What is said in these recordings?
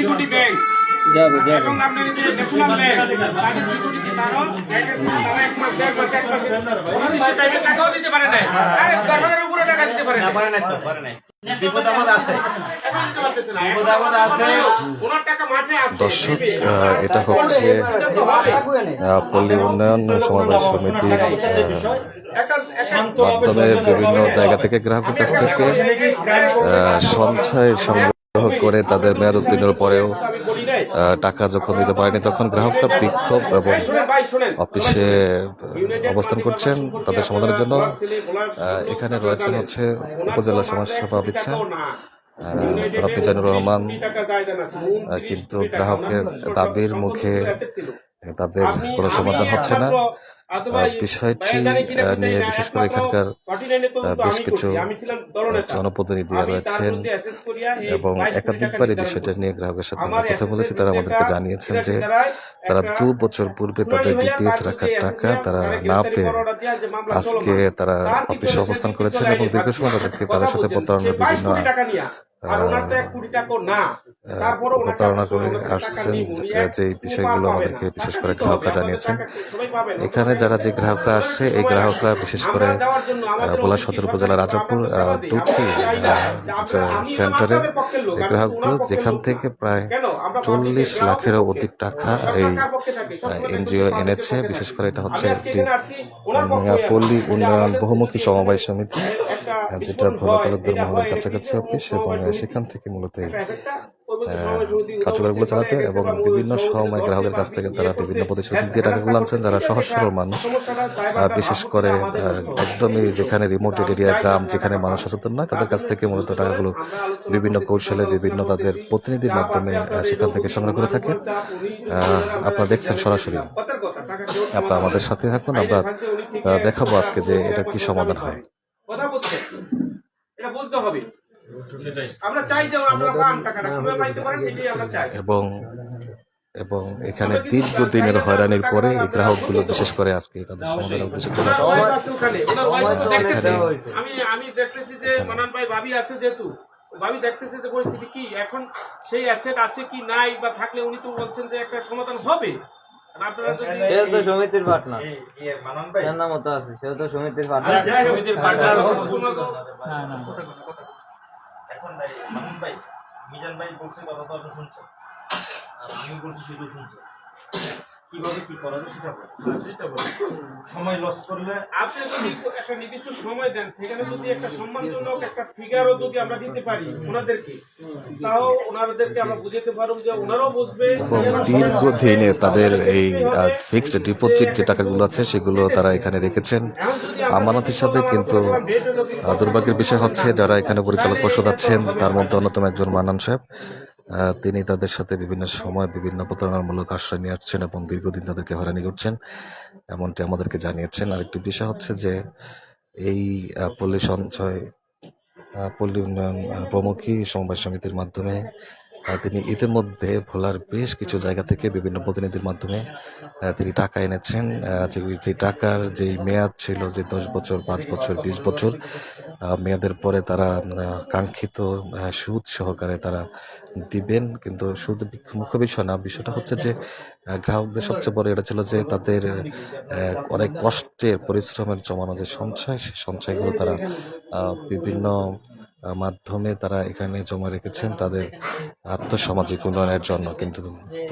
Security bank যাবে যাবে। এবং আপনার যে ন্যাশনাল ব্যাংক তাদের সিকিউরিটি তারও এক এক তারা এক মাস দেড় মাস এক মাস অনির্দিষ্ট টাইমে টাকাও দিতে পারে না আরে দশ হাজারের উপরে টাকা দিতে পারে না পারে নাই তো পারে না দর্শক এটা হচ্ছে আহ, পল্লী উন্নয়ন সমবায় সমিতির মাধ্যমে বিভিন্ন জায়গা থেকে গ্রাহকের কাছ থেকে আহ, সঞ্চয় করে তাদের মেয়াদ উত্তীর্ণের পরেও টাকা যখন দিতে পারেনি তখন গ্রাহকরা বিক্ষোভ এবং অফিসে অবস্থান করছেন তাদের সমাধানের জন্য। এখানে রয়েছেন হচ্ছে উপজেলা সমাজ সভাপতি আহ, মিজানুর রহমান। কিন্তু গ্রাহকের দাবির মুখে তাদের কোনো সমাধান হচ্ছে না। বিষয়টি নিয়ে বিশেষ করে এখানকার বেশ কিছু জনপ্রতিনিধিরা রয়েছেন এবং একাধিকবার এই বিষয়টা নিয়ে গ্রাহকের সাথে আমরা কথা বলেছি তারা আমাদেরকে জানিয়েছেন যে তারা দু বছর পূর্বে তাদের ডিপিএস রাখার টাকা তারা না পেয়ে আজকে তারা অফিসে অবস্থান করেছেন এবং দীর্ঘ সময় তাদেরকে তাদের সাথে প্রতারণার বিভিন্ন প্রতারণা করে আসছেন যে- বিষয়গুলো আমাদেরকে বিশেষ করে গ্রাহকরা জানিয়েছেন। এখানে যারা যে গ্রাহকরা আসছে এই গ্রাহকরা বিশেষ করে ভোলা সদর উপজেলা রাজাপুর দুটি সেন্টারে এই গ্রাহকগুলো যেখান থেকে প্রায় চল্লিশ লাখেরও অধিক টাকা এই এনজিও এনেছে বিশেষ করে এটা হচ্ছে একটি পল্লী উন্নয়ন বহুমুখী সমবায় সমিতি যেটা ভোলা তালুকদার মহলের কাছাকাছি অফিস এবং সেখান থেকে মূলত এই কার্যক্রমগুলো চালাতে এবং বিভিন্ন সময় গ্রাহকের কাছ থেকে তারা বিভিন্ন প্রতিশ্রুতি দিয়ে টাকাগুলো আনছেন যারা সহজ সরল মানুষ বিশেষ করে একদমই যেখানে রিমোটেড এরিয়া গ্রাম যেখানে মানুষ সচেতন নয় তাদের কাছ থেকে মূলত টাকাগুলো বিভিন্ন কৌশলে বিভিন্ন তাদের প্রতিনিধির মাধ্যমে সেখান থেকে সংগ্রহ করে থাকে। আহ, আপনারা দেখছেন সরাসরি। আপনারা আমাদের সাথে থাকুন আমরা দেখাবো আজকে যে এটা কি সমাধান হয় কথা বলছে এটা বুঝতে হবে আমরা চাই যে আপনারা পান টাকাটা কীভাবে পাইতে পারেন এটাই আমরা চাই। এবং এবং এখানে দীর্ঘদিনের হয়রানির পরে এই গ্রাহকগুলো বিশেষ করে আজকে তাদের সমাধানের উদ্দেশ্যে চলে আসছে। আমি আমি দেখতেছি যে মানান ভাই ভাবি আছে যেহেতু ভাবি দেখতেছে যে পরিস্থিতি কি এখন সেই অ্যাসেট আছে কি নাই বা থাকলে উনি তো বলছেন যে একটা সমাধান হবে। সমিতির যার নাম মতো আছে সেও তো সমিতির পার্টনার সমিতির তো- এখন ভাই মামুন ভাই মিজান ভাই বলছে কথা তো আপনি শুনছেন। আর আমি বলছি, সেটাও শুনছেন। কীভাবে কি করা যায় সেটা হ্যাঁ, সেটা সময় লস করলে আপনি যদি একটা নির্দিষ্ট সময় দেন সেখানে যদি একটা সম্মানজনক একটা ফিগারও যদি আমরা দিতে পারি ওনাদেরকে তাও ওনাদেরকে আমরা বুঝাতে পারব যে ওনারাও বুঝবে দীর্ঘদিনে তাদের এই ফিক্সড ডিপোজিট যে টাকাগুলো আছে সেগুলো তারা এখানে রেখেছেন। আমানত হিসাবে কিন্তু দুর্ভাগ্যের বিষয় হচ্ছে যারা এখানে পরিচালক পর্ষদ আছেন তার মধ্যে অন্যতম একজন মানান সাহেব। তিনি তাদের সাথে বিভিন্ন সময় বিভিন্ন প্রতারণামূলক আশ্রয় নিয়ে আসছেন এবং দীর্ঘদিন তাদেরকে হয়রানি করছেন। এমনটি আমাদেরকে জানিয়েছেন। আরেকটি বিষয় হচ্ছে যে এই পল্লী সঞ্চয় পল্লী উন্নয়ন প্রমুখী সমবায় সমিতির মাধ্যমে তিনি ইতিমধ্যে ভোলার বেশ কিছু জায়গা থেকে বিভিন্ন প্রতিনিধির মাধ্যমে তিনি টাকা এনেছেন যে টাকার যেই মেয়াদ ছিল যে দশ বছর, পাঁচ বছর, বিশ বছর মেয়াদের পরে তারা কাঙ্ক্ষিত সুদ সহকারে তারা দিবেন। কিন্তু শুধু মুখ্য বিষয় না, বিষয়টা হচ্ছে যে গ্রাহকদের সবচেয়ে বড় এটা ছিল যে তাদের অনেক কষ্টের পরিশ্রমের জমানো যে সঞ্চয় সেই সঞ্চয়গুলো তারা বিভিন্ন মাধ্যমে তারা এখানে জমা রেখেছেন তাদের আর্থসামাজিক উন্নয়নের জন্য। কিন্তু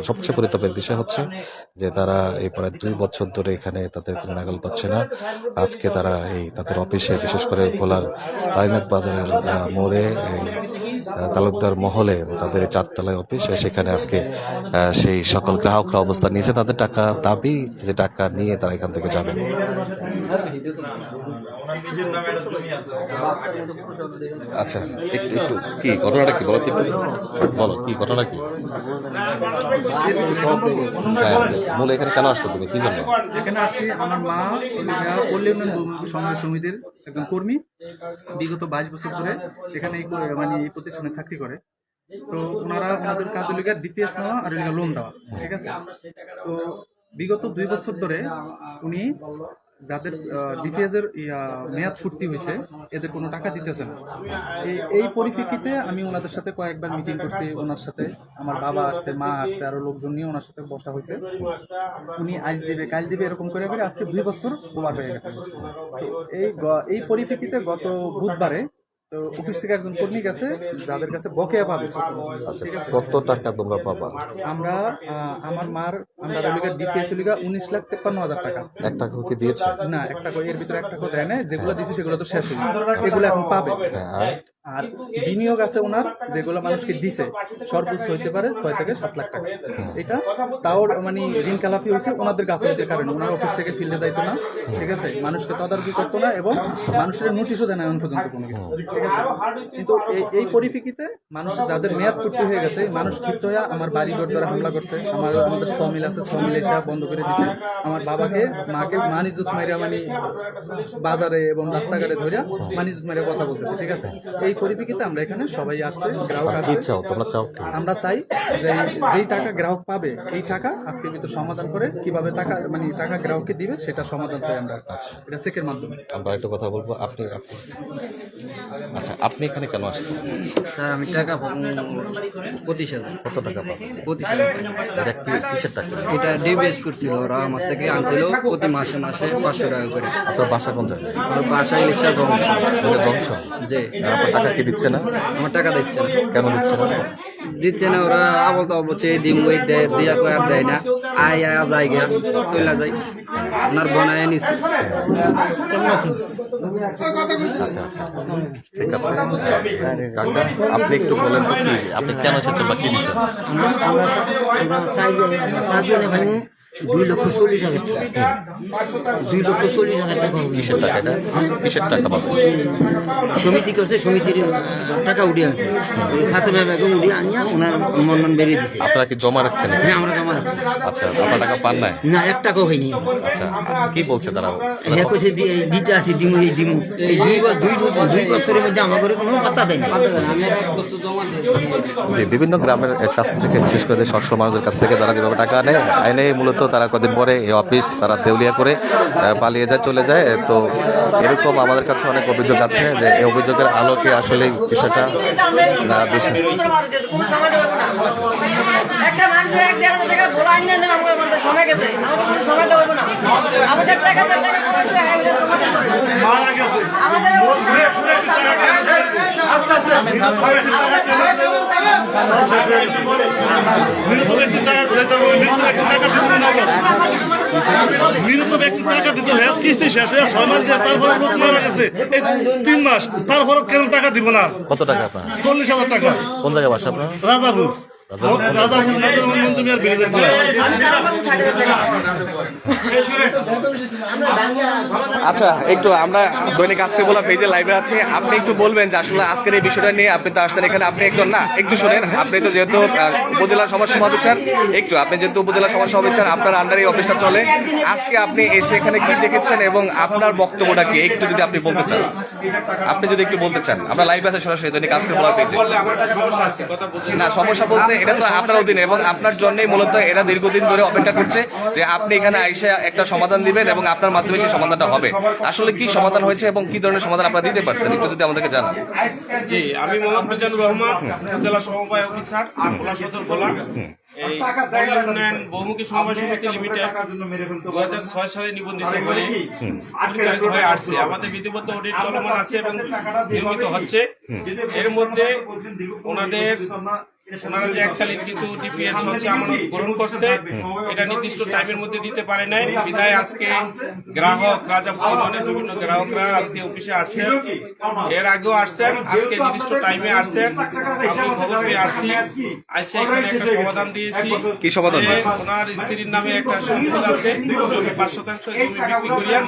সবচেয়ে পরিতাপের বিষয় হচ্ছে যে তারা এই প্রায় দুই বছর ধরে এখানে তাদের কোনো নাগাল পাচ্ছে না। আজকে তারা এই তাদের অফিসে, বিশেষ করে ভোলার কালীনাথ বাজারের মোড়ে তালুকদার মহলে তাদের চারতলায় অফিস সেখানে আজকে সেই সকল গ্রাহকরা অবস্থান নিয়েছে। তাদের টাকা দাবি যে টাকা নিয়ে তারা এখান থেকে যাবে। আছে আচ্ছা। একটু একটু কি ঘটনাটা কি? বলো একটু। বলো কি ঘটনা কি? হ্যাঁ মূল এখানে কেন আসছো তুমি? কি জন্য? এখানে আসছি আমার মা ওলিগা পল্লী উন্নয়ন সমাজ সমিতির একজন কর্মী। বিগত বাইশ বছর ধরে এখানে মানে এই প্রতিষ্ঠানে চাকরি করে। তো ওনারা ওনাদের কাজ হলিগা ডিপিএস নেওয়া আর লোন দেওয়া ঠিক আছে? তো বিগত দুই বছর ধরে উনি যাদের ডিপিএস এর মেয়াদ ফুর্তি হয়েছে এদের কোনো টাকা দিতেছে না। এই- এই পরিপ্রেক্ষিতে আমি ওনাদের সাথে কয়েকবার মিটিং করছি ওনার সাথে আমার বাবা আসছে মা আসছে আরও লোকজন নিয়ে ওনার সাথে বসা হয়েছে। উনি আজ দিবে কাল দিবে এরকম করে করে আজকে দুই বছর ওভার হয়ে গেছে। এই এই পরিপ্রেক্ষিতে গত বুধবারে তো অফিস থেকে একজন কর্মী গেছে যাদের কাছে বকেয়া পাবে আচ্ছা কত টাকা তোমরা পাবা? আমরা আহ, আমার মার আমরা রবিকা ডিপিএস লিগা উনিশ লাখ তেপ্পান্ন হাজার টাকা। এক টাকা কি দিয়েছে? না একটা করে এর ভিতরে একটা করে দেয় না যেগুলো দিছে সেগুলো তো শেষ হয়ে এগুলো এখন পাবে। হ্যাঁ আর? আর বিনিয়োগ আছে ওনার যেগুলো মানুষকে দিছে সর্বোচ্চ হইতে পারে ছয় থেকে সাত লাখ টাকা। এটা তাও মানে ঋণ কালাফি হয়েছে ওনাদের গাফিলতির কারণে। ওনার অফিস থেকে ফিল্ডে যাইতো না ঠিক আছে? মানুষকে তদারকি করতো না এবং মানুষের নোটিশও দেয় না এখন পর্যন্ত কোনো কিছু। ঠিক আছে কিন্তু এই এই পরিপ্রেক্ষিতে মানুষ যাদের মেয়াদ পূর্তি হয়ে গেছে মানুষ ক্ষিপ্ত হয়ে আমার বাড়ি ঘর দ্বারা হামলা করছে আমার আমাদের সমিল আছে সমিল এসে বন্ধ করে দিছে। আমার বাবাকে মাকে মানিজুত মাইরা মানে বাজারে এবং রাস্তাঘাটে ধরে মানিজুত মাইরা কথা বলতেছে ঠিক আছে? এই পরিপ্রেক্ষিতে আমরা এখানে সবাই আসছে গ্রাহক চাও তোমরা চাও আমরা চাই যে যেই টাকা গ্রাহক পাবে এই টাকা আজকে কিন্তু সমাধান করে কীভাবে টাকা মানে টাকা গ্রাহককে দিবে সেটা সমাধান চাই আমরা। এটা চেকের মাধ্যমে। আমরা একটা কথা বলব আপনি আপনি। আচ্ছা আপনি এখানে কেন আসছেন? স্যার আমি টাকা পঁচিশ হাজার। কত টাকা পাবেন পঁচিশ হাজার। এটা কি কিসের টাকা? এটা ডিবিএস করছিল ওরা আমার থেকে আনছিল প্রতি মাসে মাসে পাঁচশো টাকা করে। আপনার বাসা কোন জায়গায়? আমার কম এটা জংশন যে আর আপনার টাকা কি দিচ্ছে না? আমার টাকা দিচ্ছে না। কেন দিচ্ছে না? দিচ্ছে না ওরা আবল তো অবশ্যই দিম ওই দেয় দিয়া কয় আর দেয় না। আয় আয় যাই গিয়া চলে যাই। আপনার বনায় নিছি। আচ্ছা আচ্ছা। ঠিক আছে। কাকা আপনি একটু বলেন আপনি কেন এসেছেন বা কি বিষয়? দুই লক্ষ চল্লিশ হাজার টাকা। দুই লক্ষ চল্লিশ হাজার টাকা কিসের টাকা এটা? কিসের টাকা পাবেন সমিতি করছে সমিতির টাকা উঠে আছে ওই খাতে ব্যাপারে উঠে আনিয়া ওনার মন্ডন বেরিয়ে দিছে। আপনারা কি জমা রাখছেন? হ্যাঁ আমরা জমা রাখছি আচ্ছা আপনার টাকা পান নাই? না এক টাকাও হয়নি। আচ্ছা কি বলছে তারা? হ্যাঁ কইছে দিতে আসি দিমু এই দিমু। এই দুই ব- দুই বছরের মধ্যে আমার ঘরে কোনো পাত্তা দেয় না আমি এক বছর জমা দিই যে বিভিন্ন গ্রামের কাছ থেকে বিশেষ করে সচ্ছল মানুষদের কাছ থেকে তারা যেভাবে টাকা নেয় এনে মূলত তারা কদিন পরে এই অফিস তারা দেউলিয়া করে পালিয়ে যায়, চলে যায়। তো এরকম আমাদের কাছে অনেক অভিযোগ আছে যে এই অভিযোগের আলোকে আসলে বিষয়টা না বেশি টাকা সময় গেছে। আমাদের সময় দেবো না আমাদের আমাদের মৃত ব্যক্তি টাকা দিতে হয় কিস্তি শেষ হয়ে ছয় মাস দিয়ে তারপরে লোক মারা গেছে। তিন মাস। তারপরে কেন টাকা দিব না? কত টাকা আপনার? চল্লিশ হাজার টাকা। কোন জায়গায় বাসা আপনার? রাজাপুর। আচ্ছা একটু আমরা দৈনিক আজকে বলা পেজে লাইভে আছি আপনি একটু বলবেন যে আসলে আজকের এই বিষয়টা নিয়ে আপনি তো আসছেন এখানে আপনি একজন না একটু শুনেন আপনি তো যেহেতু উপজেলা সমাজ সভাপতি চান একটু আপনি যেহেতু উপজেলা সমাজ সভাপতি চান আপনার আন্ডারে এই অফিসটা চলে আজকে আপনি এসে এখানে কি দেখেছেন এবং আপনার বক্তব্যটা কি একটু যদি আপনি বলতে চান আপনি যদি একটু বলতে চান আমরা লাইভ আছে সরাসরি দৈনিক আজকে বলা পেজে না সমস্যা বলতে এটা তো আপনার অধীনে এবং আপনার জন্যই মূলত এরা দীর্ঘদিন ধরে অপেক্ষা করছে যে আপনি এখানে আইসে একটা সমাধান দিবেন এবং আপনার মাধ্যমে সেই সমাধানটা হবে। আসলে কি সমাধান হয়েছে এবং কি ধরনের সমাধান আপনারা দিতে পারছেন একটু যদি আমাদেরকে জানান। জি, আমি মোহাম্মদ মিজানুর রহমান জেলা সমবায় অফিসার সদর ভোলা এই উন্নয়ন বহুমুখী সমবায় সমিতি লিমিটেড দু হাজার ছয় সালে নিবন্ধিত আসছে। আমাদের বিধিবদ্ধ অডিট চলমান আছে এবং নিয়মিত হচ্ছে। এর মধ্যে ওনাদের ওনারা যে এককালীন কিছু ডিপিএস হচ্ছে, আমানত গ্রহণ করছে। এটা নির্দিষ্ট টাইমের মধ্যে দিতে পারে নাই। বিধায় আজকে গ্রাহক ইউনিয়নের বিভিন্ন গ্রাহকরা আজকে অফিসে আসছেন। এর আগেও আসছেন। আজকে নির্দিষ্ট টাইমে আসছেন। আমি খবর পেয়ে আসছি আসছে এখানে একটা সমাধান দিয়েছি। কি সমাধান? ওনার স্ত্রীর নামে একটা সম্পদ আছে। জমি পাঁচ শতাংশ জমি বিক্রি করিয়া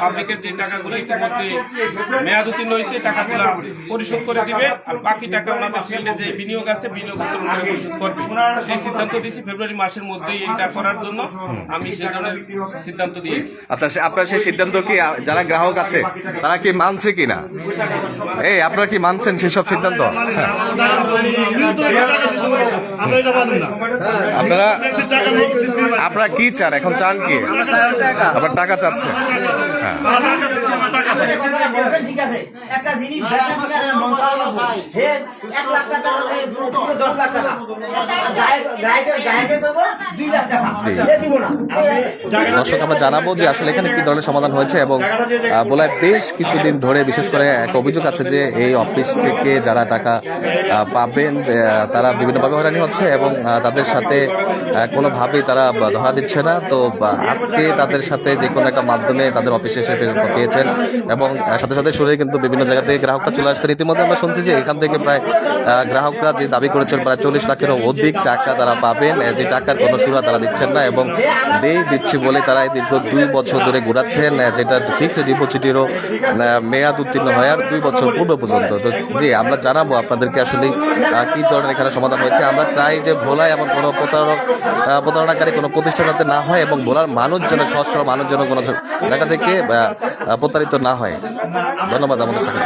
পাবলিকের যে টাকাগুলো ইতিমধ্যে মেয়াদ উত্তীর্ণ হয়েছে টাকাগুলো পরিশোধ করে দিবে। আর বাকি টাকা ওনাদের ফিল্ডে যে বিনিয়োগ আছে বিনিয়োগ করবে এই সিদ্ধান্ত দিয়েছি ফেব্রুয়ারি মাসের মধ্যেই এটা করার জন্য। আমি সেই ধরনের সিদ্ধান্ত দিয়েছি। আচ্ছা আপনার সেই সিদ্ধান্ত কি যারা গ্রাহক আছে তারা কি মানছে কিনা? এই আপনারা কি মানছেন সেসব সিদ্ধান্ত? আপনারা আপনারা কি চান? এখন চান কি? আবার টাকা চাচ্ছে। হ্যাঁ। দর্শক, আমরা জানাব যে আসলে এখানে কি ধরনের সমাধান হয়েছে এবং বলায় বেশ কিছুদিন ধরে বিশেষ করে এক অভিযোগ আছে যে এই অফিস থেকে যারা টাকা পাবেন, যে তারা বিভিন্নভাবে হয়রানি হচ্ছে এবং তাদের সাথে কোনোভাবেই তারা ধরা দিচ্ছে না। তো আজকে তাদের সাথে যে কোনো একটা মাধ্যমে তাদের অফিসে এসে পেয়েছেন এবং সাথে সাথে শুনে কিন্তু বিভিন্ন জায়গা থেকে গ্রাহকরা চলে আসছেন ইতিমধ্যে আমরা শুনছি যে এখান থেকে প্রায় গ্রাহকরা যে দাবি করেছেন প্রায় চল্লিশ লাখেরও অধিক টাকা তারা পাবেন। যে টাকার কোনো সুরা তারা দিচ্ছেন না এবং দেই দিচ্ছি বলে তারা দীর্ঘ দুই বছর ধরে ঘুরাচ্ছেন। যেটা ফিক্সড ডিপোজিটেরও মেয়াদ উত্তীর্ণ হয় আর দুই বছর পূর্ব পর্যন্ত। তো জি আমরা জানাব আপনাদেরকে আসলে আহ, কি ধরনের এখানে সমাধান হয়েছে। আমরা চাই যে ভোলা এমন কোনো প্রতারক প্রতারণাকারী কোনো প্রতিষ্ঠান যাতে না হয় এবং ভোলার মানুষ যেন সরল মানুষ যেন কোনো জায়গা থেকে প্রতারিত না হয়। ধন্যবাদ আমাদের সাথে